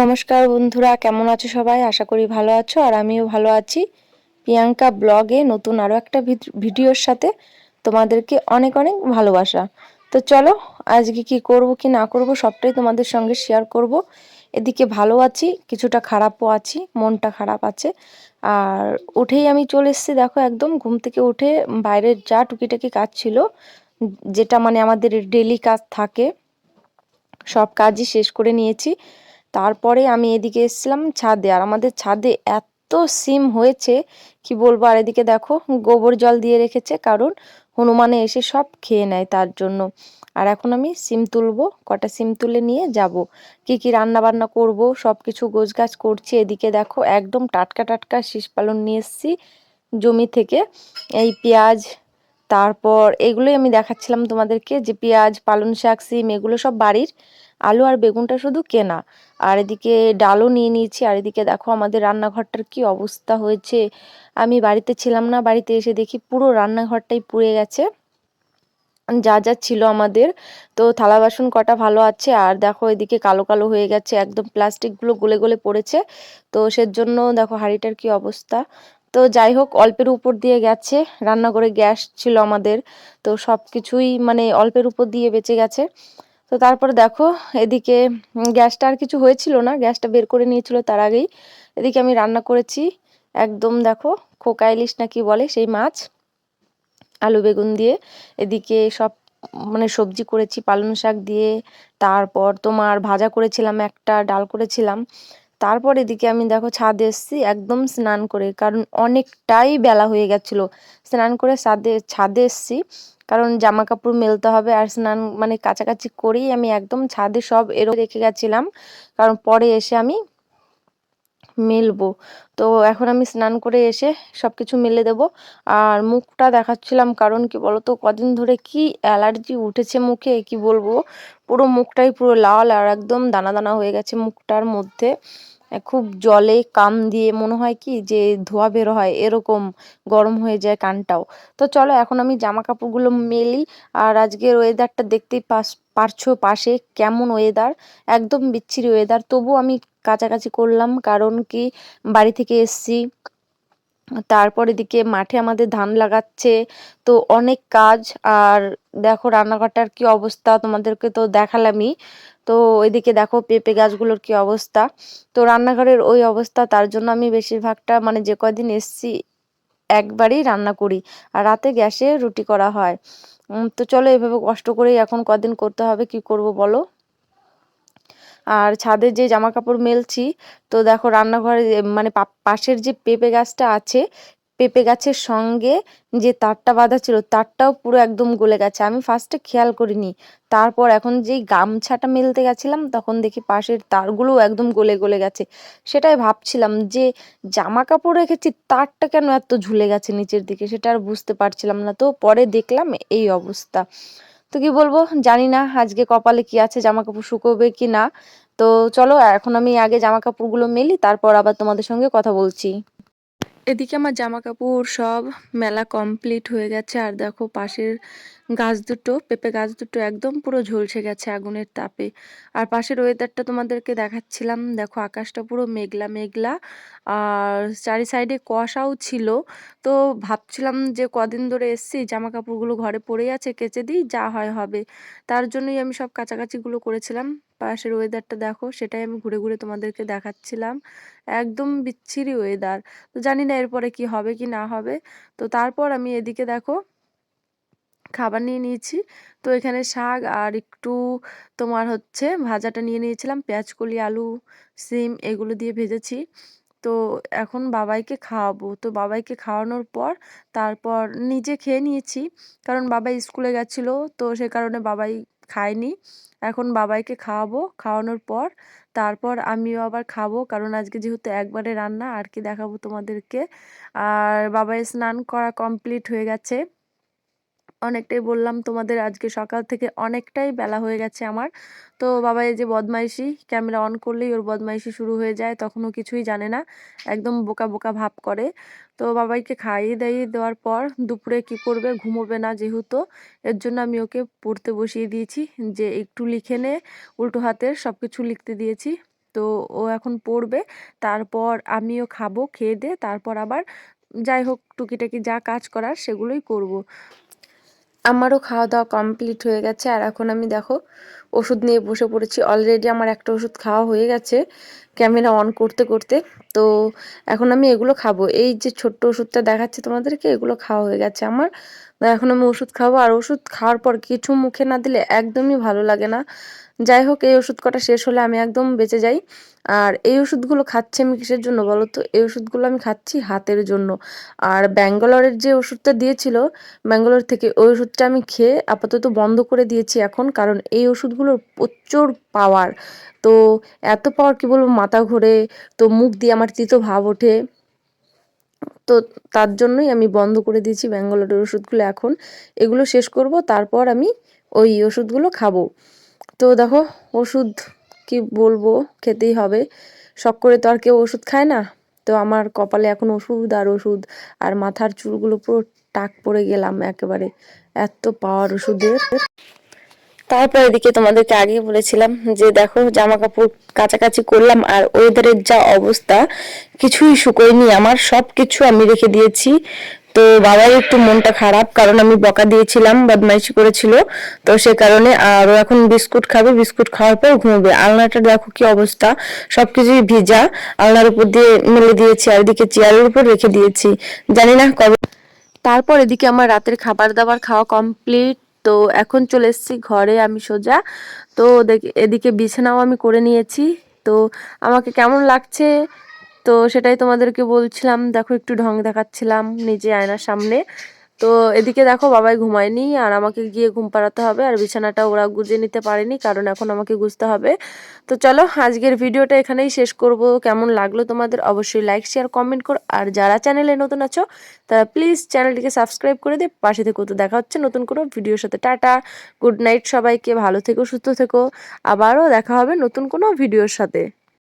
নমস্কার বন্ধুরা, কেমন আছো সবাই? আশা করি ভালো আছো, আর আমিও ভালো আছি। প্রিয়াঙ্কা ব্লগে নতুন আরও একটা ভিডিওর সাথে তোমাদেরকে অনেক অনেক ভালোবাসা। তো চলো, আজকে কি করব কি না করব সবটাই তোমাদের সঙ্গে শেয়ার করব। এদিকে ভালো আছি, কিছুটা খারাপও আছি, মনটা খারাপ আছে। আর উঠেই আমি চলে এসেছি, দেখো একদম ঘুম থেকে উঠে বাইরের যা টুকিটাকি কাজ ছিল, যেটা মানে আমাদের ডেলি কাজ থাকে, সব কাজই শেষ করে নিয়েছি। তারপরে আমি এদিকে এসেছিলাম ছাদে। আর আমাদের ছাদে এত সিম হয়েছে, কি বলব? আর এদিকে দেখো, গোবর জল দিয়ে রেখেছে, কারণ হনুমানে এসে সব খেয়ে নেয় তার জন্য। আর এখন আমি সিম তুলবো, কটা সিম তুলে নিয়ে যাব। কি কি রান্না বান্না করব সব কিছু গাছ করছি। এদিকে দেখো, একদম টাটকা টাটকা শীষ পালন নিয়ে এসেছি জমি থেকে। এই পেঁয়াজ তারপর এগুলোই আমি দেখাচ্ছিলাম তোমাদেরকে, যে পেঁয়াজ পালন শাক, সিম, এগুলো সব বাড়ির। আলু আর বেগুনটা শুধু কেনা। আর এদিকে ডালও নিয়ে নিয়েছি, আর এদিকে দেখো আমাদের রান্নাঘরটার কি অবস্থা হয়েছে। আমি বাড়িতে ছিলাম না, বাড়িতে এসে দেখি পুরো রান্নাঘরটাই পুড়ে গেছে। যা যা ছিল আমাদের। তো থালা বাসন কটা ভালো আছে, আর দেখো এদিকে কালো কালো হয়ে গেছে, একদম প্লাস্টিকগুলো গলে গলে পড়েছে। তো সেজন্য দেখো হাঁড়িটার কি অবস্থা। তো যাই হোক, অল্পের উপর দিয়ে গেছে। রান্নাঘরে গ্যাস ছিল আমাদের, তো সব কিছুই মানে অল্পের উপর দিয়ে বেঁচে গেছে। তো তারপর দেখো, এদিকে গ্যাসটা আর কিছু হয়েছিল না, গ্যাসটা বের করে নিয়েছিল তার আগেই। এদিকে আমি রান্না করেছি, একদম দেখো, খোকা ইলিশ না কি বলে, সেই মাছ, আলু বেগুন দিয়ে। এদিকে সব মানে সবজি করেছি, পালং শাক দিয়ে। তারপর তোমার ভাজা করেছিলাম একটা, ডাল করেছিলাম। তারপর এদিকে আমি দেখো ছাদে এসেছি, একদম স্নান করে, কারণ অনেকটাই বেলা হয়ে গেছিল। স্নান করে ছাদে ছাদে এসেছি, কারণ জামা কাপড় মেলতে হবে আর স্নান মানে কাছাকাছি করেই আমি একদম ছাদে সব এরো রেখে গেছিলাম, কারণ পরে এসে আমি মেলবো। তো এখন আমি স্নান করে এসে সব কিছু মেলে দেব। আর মুখটা দেখাচ্ছিলাম, কারণ কি বলতো, কদিন ধরে কি অ্যালার্জি উঠেছে মুখে, কি বলব, পুরো মুখটাই পুরো লাল আর একদম দানা দানা হয়ে গেছে মুখটার মধ্যে। খুব জলে কাম দিয়ে মনে হয় কি যে ধোয়া বের হয়, এরকম গরম হয়ে যায় কানটাও। তো চলো এখন আমি জামা কাপড়গুলো মেলি আর আজকের ওয়েদারটা দেখতেই পাস, পারছ পাশে কেমন ওয়েদার একদম বিচ্ছিরি ওয়েদার তবু আমি কাছাকাছি করলাম কারণ কি বাড়ি থেকে এসছি। তারপর এদিকে মাঠে আমাদের ধান লাগাচ্ছে। তো অনেক কাজ, আর দেখো রান্নাঘরটার কি অবস্থা তোমাদেরকে তো দেখালামই। তো ওইদিকে দেখো পেঁপে গাছগুলোর কি অবস্থা। তো রান্নাঘরের ওই অবস্থা, তার জন্য আমি বেশিরভাগটা মানে যে কয়দিন এসছি, একবারই রান্না করি। আর রাতে গ্যাসে রুটি করা হয়। তো চলো এভাবে কষ্ট করেই এখন কদিন করতে হবে, কি করব বলো? আর ছাদে যে জামা কাপড় মেলছি, তো দেখো রান্নাঘরে মানে পাশের যে পেঁপে গাছটা আছে, পেঁপে গাছের সঙ্গে যে তারটা বাঁধা ছিল, তারটাও পুরো একদম গলে গেছে। আমি ফার্স্টে খেয়াল করিনি। তারপর এখন যেই গামছাটা মেলতে গেছিলাম, তখন দেখি পাশের তারগুলো একদম গলে গলে গেছে। সেটাই ভাবছিলাম যে জামা কাপড় রেখেছি, তারটা কেন এত ঝুলে গেছে নিচের দিকে? সেটা আর বুঝতে পারছিলাম না। তো পরে দেখলাম এই অবস্থা। তো কি বলব, জানি না আজকে কপালে কি আছে জামা কাপড় শুকোবে কি না। তো চলো, এখন আমি আগে জামা কাপড়গুলো মেলি, তারপর আবার তোমাদের সঙ্গে কথা বলছি। এদিকে আমার জামা কাপড় সব মেলা কমপ্লিট হয়ে গেছে। আর দেখো পাশের গাছ দুটো, পেঁপে গাছ দুটো একদম পুরো ঝলসে গেছে আগুনের তাপে। আর পাশের ওয়েদারটা তোমাদেরকে দেখাচ্ছিলাম। দেখো আকাশটা পুরো মেঘলা মেঘলা। আর চারি সাইডে কুয়াশাও ছিল। তো ভাবছিলাম যে কদিন ধরে এসছি জামা কাপড়গুলো ঘরে পড়ে আছে, কেচে দিই, যা হয় হবে। তার জন্যই আমি সব কাছাকাছিগুলো করেছিলাম। পাশের ওয়েদারটা দেখো, সেটাই আমি ঘুরে ঘুরে তোমাদেরকে দেখাচ্ছিলাম। একদম বিচ্ছিরি ওয়েদার তো জানি না এরপরে কি হবে কি না হবে। তো তারপর আমি এদিকে দেখো, খাবার নিয়ে নিয়েছি। তো এখানে শাক আর একটু তোমার হচ্ছে ভাজাটা নিয়ে নিয়েছিলাম পেঁয়াজ কলি আলু, সিম এগুলো দিয়ে ভেজেছি। তো এখন বাবাইকে খাওয়াবো। তো বাবাইকে খাওয়ানোর পর তারপর নিজে খেয়ে নিয়েছি, কারণ বাবা স্কুলে গেছিল, তো সে কারণে বাবাই খায়নি। এখন বাবাইকে খাওয়াবো, খাওয়ানোর পর তারপর আমিও আবার খাব। কারণ আজকে যেহেতু একবারে রান্না, আর কি দেখাবো তোমাদেরকে। আর বাবাই স্নান করা কমপ্লিট হয়ে গেছে। অনেকটাই বললাম তোমাদের আজকে সকাল থেকে অনেকটাই বেলা হয়ে গেছে আমার। তো বাবা, এই যে বদমাইশি, ক্যামেরা অন করলেই ওর বদমাইশি শুরু হয়ে যায়, তখনও কিছুই জানে না, একদম বোকা বোকা ভাব করে। তো বাবাইকে খাইয়ে দাইয়ে দেওয়ার পর দুপুরে কি করবে, ঘুমোবে না যেহেতু, এর জন্য আমি ওকে পড়তে বসিয়ে দিয়েছি যে একটু লিখে নে, উল্টো হাতের সব কিছু লিখতে দিয়েছি। তো ও এখন পড়বে, তারপর আমিও খাব, খেয়ে দিয়ে তারপর আবার যাই হোক, টুকিটাকি যা কাজ করার সেগুলোই করব। আমারও খাওয়া দাওয়া কমপ্লিট হয়ে গেছে আর এখন আমি দেখো ওষুধ নিয়ে বসে পড়েছি। অলরেডি আমার একটা ওষুধ খাওয়া হয়ে গেছে ক্যামেরা অন করতে করতে। তো এখন আমি এগুলো খাব। এই যে ছোট্ট ওষুধটা দেখাচ্ছে তোমাদেরকে, এগুলো খাওয়া হয়ে গেছে আমার। এখন আমি ওষুধ খাব। আর ওষুধ খাওয়ার পর কিছু মুখে না দিলে একদমই ভালো লাগে না। যাই হোক, এই ওষুধ কটা শেষ হলে আমি একদম বেঁচে যাই। আর এই ওষুধগুলো খাচ্ছি আমি কিসের জন্য বলো তো? এই ওষুধগুলো আমি খাচ্ছি হাতের জন্য। আর ব্যাঙ্গালোরের যে ওষুধটা দিয়েছিল, ব্যাঙ্গালোর থেকে ওই ওষুধটা আমি খেয়ে আপাতত বন্ধ করে দিয়েছি এখন। কারণ এই ওষুধগুলোর প্রচুর পাওয়ার তো এত পাওয়ার কি বলব মাথা ঘোরে, তো মুখ দিয়ে আমার তিতো ভাব ওঠে। তো তার জন্যই আমি বন্ধ করে দিয়েছি ব্যাঙ্গালোরের ওষুধগুলো এখন। এগুলো শেষ করব, তারপর আমি ওই ওষুধগুলো খাব। তো দেখো ওষুধ কি বলব, খেতেই হবে। শখ করে তো আর কেউ ওষুধ খায় না। তো আমার কপালে এখন ওষুধ আর ওষুধ, আর মাথার চুলগুলো পুরো টাক পড়ে গেলাম একেবারে। এত পাওয়ার ওষুধের। তারপর এদিকে তোমাদেরকে আগে বলেছিলাম যে দেখো জামা কাপড় কাছাকাছি করলাম আর ওয়েদারের যা অবস্থা, কিছুই শুকোয়নি। আমার সব কিছু আমি রেখে দিয়েছি। তো বাবার একটু মনটা খারাপ, কারণ আমি বকা দিয়েছিলাম, বদমাইশি করেছিল। তো সে কারণে আর ও এখন বিস্কুট খাবে, বিস্কুট খাওয়ার পর ঘুমবে। আলনাটা দেখো কি অবস্থা, সবকিছুই ভিজা। আলনার উপর দিয়ে মেলে দিয়েছি আর এদিকে চেয়ারের উপর রেখে দিয়েছি। জানি না কবে তারপর এদিকে আমার রাতের খাবার দাবার খাওয়া কমপ্লিট তো এখন চলে এসেছি ঘরে, আমি সোজা। তো এদিকে বিছানাও আমি করে নিয়েছি। তো আমাকে কেমন লাগছে? তো সেটাই তোমাদেরকে বলছিলাম। দেখো একটু ঢং দেখাচ্ছিলাম নিজে আয়নার সামনে। তো এদিকে দেখো বাবাই ঘুমায়নি আর আমাকে গিয়ে ঘুম পাড়াতে হবে আর বিছানাটা ওরা গুজে নিতে পারেনি, কারণ এখন আমাকে গুজতে হবে। তো চলো আজকের ভিডিওটা এখানেই শেষ করব। কেমন লাগল তোমাদের অবশ্যই লাইক শেয়ার কমেন্ট করো। আর যারা চ্যানেলে নতুন আছো, তারা প্লিজ চ্যানেলটিকে সাবস্ক্রাইব করে দিয়ে পাশে থেকে। তো দেখা হচ্ছে নতুন কোনো ভিডিওর সাথে। টাটা গুড নাইট সবাইকে, ভালো থেকো, সুস্থ থেকো। আবারও দেখা হবে নতুন কোনো ভিডিওর সাথে।